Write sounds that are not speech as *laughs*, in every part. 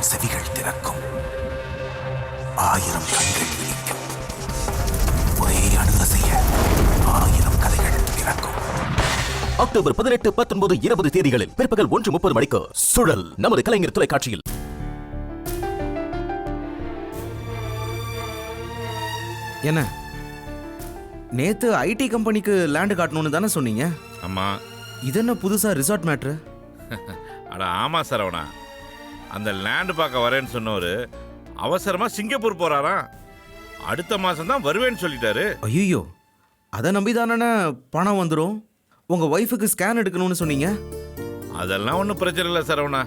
ஆயிரம் செவிகள் திறக்கும் ஆயிரம் கண்கள் விழிக்கும். ஒரே அணுகசைய ஆயிரம் கதைகள் பிறக்கும் அக்டோபர் பதினெட்டு பத்தொன்பது இருபது தேதிகளில் பிற்பகல் ஒன்று முப்பது மணிக்கு சுழல் நமது கலைஞர் தொலைக்காட்சியில். என்ன? நேத்து ஐடி கம்பெனிக்கு லேண்ட் காட்டணும்னு தானே சொன்னீங்க? ஆமா. இது என்ன புதுசா ரிசார்ட் மேட்ரு *laughs* அட ஆமா சரவணா. அந்த லேண்ட் பார்க்க வரேன்னு சொன்னவர் அவசரமா சிங்கப்பூர் போறாராம். அடுத்த மாசம் தான் வருவேன்னு சொல்லிட்டாரு. ஐயோ அதை நம்பி தானே பணம் வந்துடும் உங்க ஒய்ஃபுக்கு ஸ்கேன் எடுக்கணும்னு சொன்னீங்க? அதெல்லாம் ஒன்றும் பிரச்சனை இல்லை சரவணா.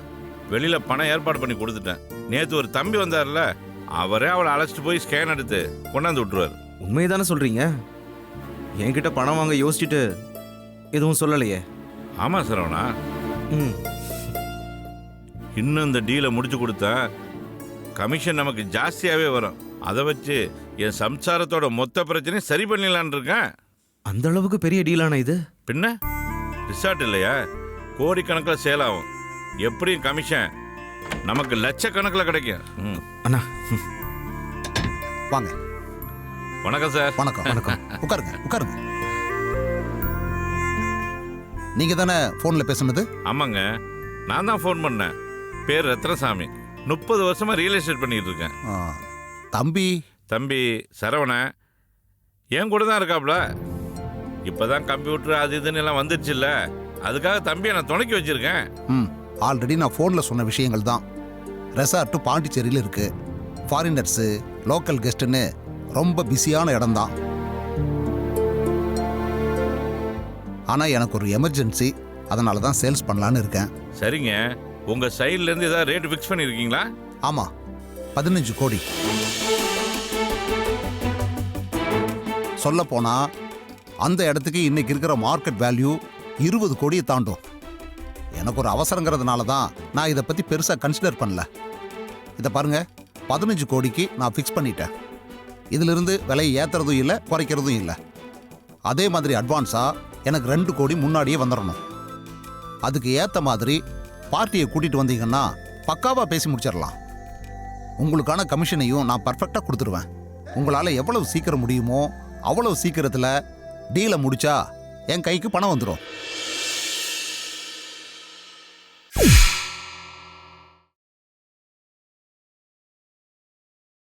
வெளியில பணம் ஏற்பாடு பண்ணி கொடுத்துட்டேன். நேத்து ஒரு தம்பி வந்தார்ல அவரே அவளை அழைச்சிட்டு போய் ஸ்கேன் எடுத்து கொண்டாந்து விட்டுருவார். உண்மையை தானே சொல்றீங்க? என்கிட்ட பணம் வாங்க யோசிச்சுட்டு எதுவும் சொல்லலையே. ஆமா சரவணா. ம். இன்னும் இந்த டீலை முடிச்சு கொடுத்தா கமிஷன் நமக்கு ஜாஸ்தியாகவே வரும். அதை வச்சு என் சம்சாரத்தோட மொத்த பிரச்சனையும் சரி பண்ணிடலான்னு இருக்கேன். அந்த அளவுக்கு பெரிய டீலான இது? பின்ன? ரிசார்ட் இல்லையா? கோடிக்கணக்கில் சேல் ஆகும். எப்படியும் கமிஷன் நமக்கு லட்சக்கணக்கில் கிடைக்கும். ம். அண்ணா. வாங்க. வணக்கம் சார் வணக்கம் வணக்கம். உட்காருங்க உட்காருங்க. நீங்க தானே போன்ல பேசுனது? ஆமாங்க. நான் தான் ஃபோன் பண்ணேன். பேர் ரத்னசாமி. முப்பது வருஷமா ரியல் எஸ்டேட் பண்ணிட்டு இருக்கேன். ஆ, தம்பி? தம்பி சரவணன். என் கூட தான் இருக்காப்ல. இப்போதான் கம்ப்யூட்டர் அது இதுன்னு எல்லாம் வந்துடுச்சுல்ல அதுக்காக தம்பியை நான் துணைக்கி வச்சிருக்கேன். ம் ஆல்ரெடி நான் ஃபோனில் சொன்ன விஷயங்கள் தான். ரெசார்ட்டு பாண்டிச்சேரியில் இருக்கு. ஃபாரினர்ஸு லோக்கல் கெஸ்ட்டுன்னு ரொம்ப பிஸியான இடம்தான் ஆனால் எனக்கு ஒரு எமர்ஜென்சி அதனால தான் சேல்ஸ் பண்ணலான்னு இருக்கேன். சரிங்க. உங்க சைடுல இருந்து ஏதாவது ரேட் ஃபிக்ஸ் பண்ணிருக்கீங்களா? ஆமாம் பதினஞ்சு கோடி. சொல்ல அந்த இடத்துக்கு இன்னைக்கு இருக்கிற மார்க்கெட் வேல்யூ இருபது கோடியை தாண்டும். எனக்கு ஒரு அவசரங்கிறதுனால தான் நான் இதை பற்றி பெருசாக கன்சிடர் பண்ணல. இதை பாருங்க பதினஞ்சு கோடிக்கு நான் ஃபிக்ஸ் பண்ணிட்டேன். இதிலிருந்து விலையை ஏற்றுறதும் இல்லை குறைக்கிறதும் இல்லை. அதே மாதிரி அட்வான்ஸாக எனக்கு ரெண்டு கோடி முன்னாடியே வந்துடணும் அதுக்கு ஏற்ற மாதிரி பார்ட்டியை கூட்டிகிட்டு வந்தீங்கன்னா பக்காவாக பேசி முடிச்சிடலாம். உங்களுக்கான கமிஷனையும் நான் பர்ஃபெக்டாக கொடுத்துருவேன். உங்களால் எவ்வளவு சீக்கிரம் முடியுமோ அவ்வளவு சீக்கிரத்தில் டீலை முடிச்சா என் கைக்கு பணம் வந்துடும்